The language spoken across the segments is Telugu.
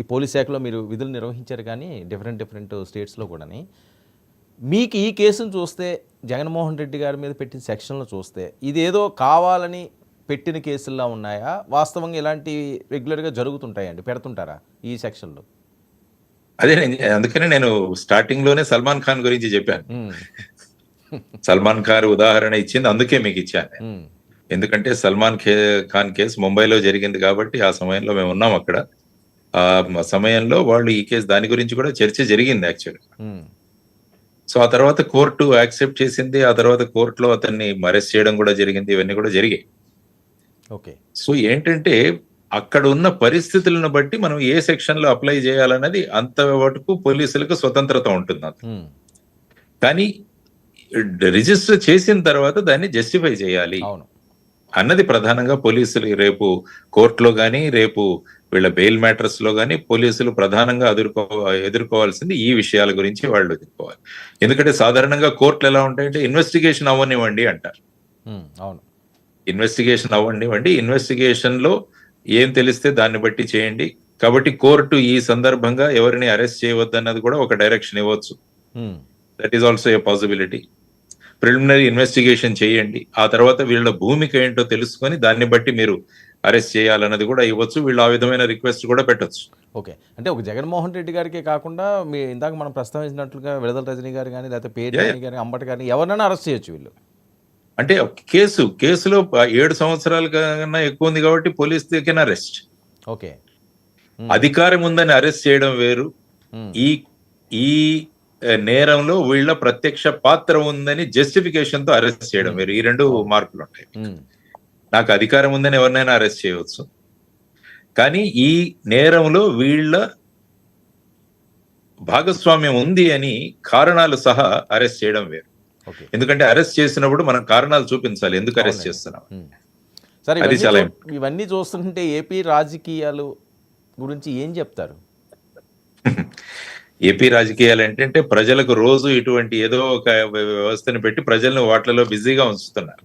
ఈ పోలీస్ శాఖలో మీరు విధులు నిర్వహించారు కానీ డిఫరెంట్ డిఫరెంట్ స్టేట్స్లో కూడాని. మీకు ఈ కేసును చూస్తే జగన్మోహన్ రెడ్డి గారి మీద పెట్టిన సెక్షన్లు చూస్తే ఇదేదో కావాలని పెట్టిన కేసుల్లా ఉన్నాయా? వాస్తవంగా ఇలాంటి రెగ్యులర్గా జరుగుతుంటాయండి పెడుతుంటారా ఈ సెక్షన్లు అదే అందుకనే నేను స్టార్టింగ్లోనే సల్మాన్ ఖాన్ గురించి చెప్పాను. సల్మాన్ ఖాన్ ఉదాహరణ ఇచ్చింది అందుకే మీకు ఇచ్చాను. ఎందుకంటే సల్మాన్ ఖాన్ కేసు ముంబైలో జరిగింది కాబట్టి ఆ సమయంలో మేము ఉన్నాం అక్కడ. ఆ సమయంలో వాళ్ళు ఈ కేసు దాని గురించి కూడా చర్చ జరిగింది యాక్చువల్ ఉమ్, సో ఆ తర్వాత కోర్టు యాక్సెప్ట్ చేసింది ఆ తర్వాత కోర్టులో అతన్ని అరెస్ట్ చేయడం కూడా జరిగింది ఇవన్నీ కూడా జరిగాయి. ఓకే. సో ఏంటంటే అక్కడ ఉన్న పరిస్థితులను బట్టి మనం ఏ సెక్షన్లో అప్లై చేయాలన్నది అంత వరకు పోలీసులకు స్వతంత్రత ఉంటుంది అంత. ఉమ్, కానీ రిజిస్టర్ చేసిన తర్వాత దాన్ని జస్టిఫై చేయాలి. అవును. అన్నది ప్రధానంగా పోలీసులు రేపు కోర్టులో గానీ రేపు వీళ్ళ బెయిల్ మ్యాటర్స్లో గానీ పోలీసులు ప్రధానంగా ఎదుర్కో ఎదుర్కోవాల్సింది ఈ విషయాల గురించి వాళ్ళు ఎదుర్కోవాలి. ఎందుకంటే సాధారణంగా కోర్టులు ఎలా ఉంటాయంటే ఇన్వెస్టిగేషన్ అవ్వనివ్వండి అంటారు. అవును. ఇన్వెస్టిగేషన్ అవ్వనివ్వండి. ఇన్వెస్టిగేషన్లో ఏం తెలిస్తే దాన్ని బట్టి చేయండి. కాబట్టి కోర్టు ఈ సందర్భంగా ఎవరిని అరెస్ట్ చేయవద్దన్నది కూడా ఒక డైరెక్షన్ ఇవ్వచ్చు. That is also a possibility preliminary investigation చేయండి. ఆ తర్వాత వీళ్ళ భూమిక ఏంటో తెలుసుకొని దాన్ని బట్టి మీరు అరెస్ట్ చేయాలన్నది కూడా ఇవ్వచ్చు. వీళ్ళు ఆ విధమైన రిక్వెస్ట్ కూడా పెట్టొచ్చు. ఓకే. అంటే ఒక జగన్మోహన్ రెడ్డి గారికే కాకుండా మీ ఇందాక మనం ప్రస్తావించినట్లుగా విడుదల రజనీ గారు కానీ లేకపోతే పేరు గారి అంబటి గారిని ఎవరైనా అరెస్ట్ చేయొచ్చు వీళ్ళు. అంటే కేసు కేసులో ఏడు సంవత్సరాల కన్నా ఎక్కువ ఉంది కాబట్టి పోలీస్ కెన్ అరెస్ట్. ఓకే. అధికారం ఉందని అరెస్ట్ చేయడం వేరు. ఈ ఈ నేరంలో వీళ్ళ ప్రత్యక్ష పాత్ర ఉందని జస్టిఫికేషన్తో అరెస్ట్ చేయడం వేరు. ఈ రెండు మార్పులు ఉంటాయి. ఉమ్, నాకు అధికారం ఉందని ఎవరినైనా అరెస్ట్ చేయవచ్చు. కానీ ఈ నేరంలో వీళ్ళ భాగస్వామ్యం ఉంది అని కారణాలు సహా అరెస్ట్ చేయడం వేరు. ఎందుకంటే అరెస్ట్ చేసినప్పుడు మనం కారణాలు చూపించాలి. ఎందుకు అరెస్ట్. చేస్తున్నాం. సరే ఇవన్నీ చూస్తుంటే ఏపీ రాజకీయాలు గురించి ఏం చెప్తారు? ఏపీ రాజకీయాలు ఏంటంటే ప్రజలకు రోజు ఇటువంటి ఏదో ఒక వ్యవస్థను పెట్టి ప్రజలను వాటిలో బిజీగా ఉంచుతున్నారు.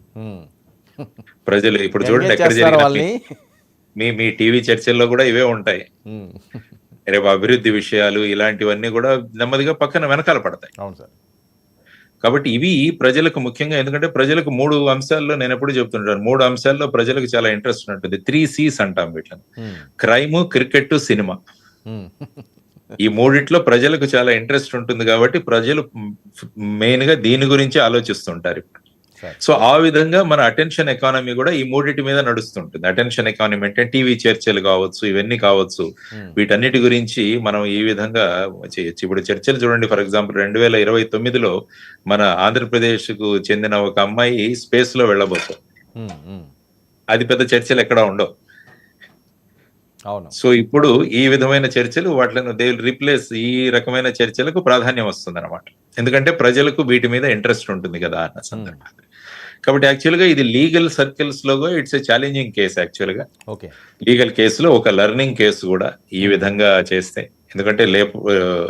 ప్రజలు ఇప్పుడు చూడండి ఎక్కడ జరిగిన మీ మీ టీవీ చర్చల్లో కూడా ఇవే ఉంటాయి. రేపు అభివృద్ధి విషయాలు ఇలాంటివన్నీ కూడా నెమ్మదిగా పక్కన వెనకాల పడతాయి. అవును సార్. కాబట్టి ఇవి ప్రజలకు ముఖ్యంగా ఎందుకంటే ప్రజలకు మూడు అంశాల్లో నేను ఎప్పుడు చెప్తుంటాను. మూడు అంశాల్లో ప్రజలకు చాలా ఇంట్రెస్ట్ ఉంటుంది. త్రీ సీస్ అంటాం వీటిని. Crime cricket cinema. ఈ మూడిట్లో ప్రజలకు చాలా ఇంట్రెస్ట్ ఉంటుంది కాబట్టి ప్రజలు మెయిన్గా దీని గురించి ఆలోచిస్తుంటారు సో ఆ విధంగా మన అటెన్షన్ ఎకానమీ కూడా ఈ మూడిటి మీద నడుస్తుంటుంది. అటెన్షన్ ఎకానమీ అంటే టీవీ చర్చలు కావచ్చు ఇవన్నీ కావచ్చు. వీటన్నిటి గురించి మనం ఈ విధంగా చేయొచ్చు. ఇప్పుడు చర్చలు చూడండి ఫర్ ఎగ్జాంపుల్ రెండు వేల ఇరవై తొమ్మిదిలో మన ఆంధ్రప్రదేశ్కు చెందిన ఒక అమ్మాయి స్పేస్లో వెళ్ళబోతుంది. అది పెద్ద చర్చలు ఎక్కడ ఉండవు. సో ఇప్పుడు ఈ విధమైన చర్చలు వాటిని దే రిప్లేస్ ఈ రకమైన చర్చలకు ప్రాధాన్యం వస్తుంది అనమాట ఎందుకంటే ప్రజలకు వీటి మీద ఇంట్రెస్ట్ ఉంటుంది కదా అన్న సందర్భంగా కాబట్టి యాక్చువల్గా ఇది లీగల్ సర్కిల్స్లో ఇట్స్ ఎ ఛాలెంజింగ్ కేసు యాక్చువల్గా. ఓకే. లీగల్ కేసులో ఒక లెర్నింగ్ కేసు కూడా ఈ విధంగా చేస్తే ఎందుకంటే లేపు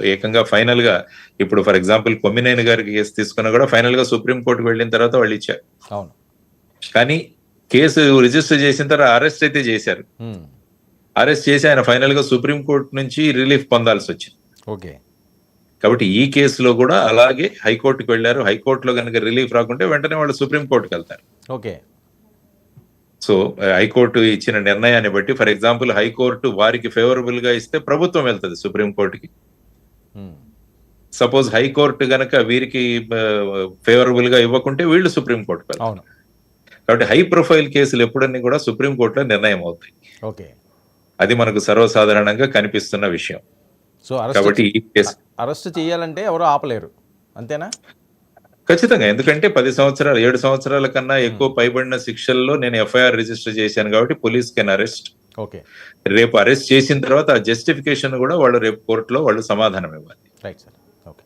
ఏకంగా ఫైనల్గా ఇప్పుడు ఫర్ ఎగ్జాంపుల్ కొమ్మినేని గారికి కేసు తీసుకున్నా కూడా ఫైనల్గా సుప్రీం కోర్టుకు వెళ్ళిన తర్వాత వాళ్ళు ఇచ్చారు. అవును. కానీ కేసు రిజిస్టర్ చేసిన తర్వాత అరెస్ట్ అయితే చేశారు. అరెస్ట్ చేసి ఆయన ఫైనల్గా సుప్రీం కోర్టు నుంచి రిలీఫ్ పొందాల్సి వచ్చింది. ఓకే. కాబట్టి ఈ కేసులో కూడా అలాగే హైకోర్టుకు వెళ్ళారు. హైకోర్టులో కనుక రిలీఫ్ రాకుంటే వెంటనే వాళ్ళు సుప్రీం కోర్టుకు వెళ్తారు. ఓకే. సో హైకోర్టు ఇచ్చిన నిర్ణయాన్ని బట్టి ఫర్ ఎగ్జాంపుల్ హైకోర్టు వారికి ఫేవరబుల్గా ఇస్తే ప్రభుత్వం వెళ్తుంది సుప్రీం కోర్టుకి. ఉమ్. సపోజ్ హైకోర్టు గనక వీరికి ఫేవరబుల్గా ఇవ్వకుంటే వీళ్ళు సుప్రీం కోర్టుకు వెళ్తారు. అవును. కాబట్టి హై ప్రొఫైల్ కేసులు ఎప్పుడన్నీ కూడా సుప్రీం కోర్టులో నిర్ణయం అవుతాయి ఓకే. అది మనకు సర్వసాధారణంగా కనిపిస్తున్న విషయం. సో అరెస్ట్ కాబట్టి అరెస్ట్ చేయాలంటే ఎవరు ఆపలేరు. అంతేనా? ఖచ్చితంగా. ఎందుకంటే పది సంవత్సరాలు ఏడు సంవత్సరాల కన్నా ఎక్కువ పైబడిన శిక్షల్లో నేను ఎఫ్ఐఆర్ రిజిస్టర్ చేశాను కాబట్టి పోలీస్ కెన్ అరెస్ట్. ఓకే. రేపు అరెస్ట్ చేసిన తర్వాత ఆ జస్టిఫికేషన్ కూడా వాళ్ళు రేపు కోర్టులో వాళ్ళు సమాధానం ఇవ్వాలి. Right sir. ఓకే.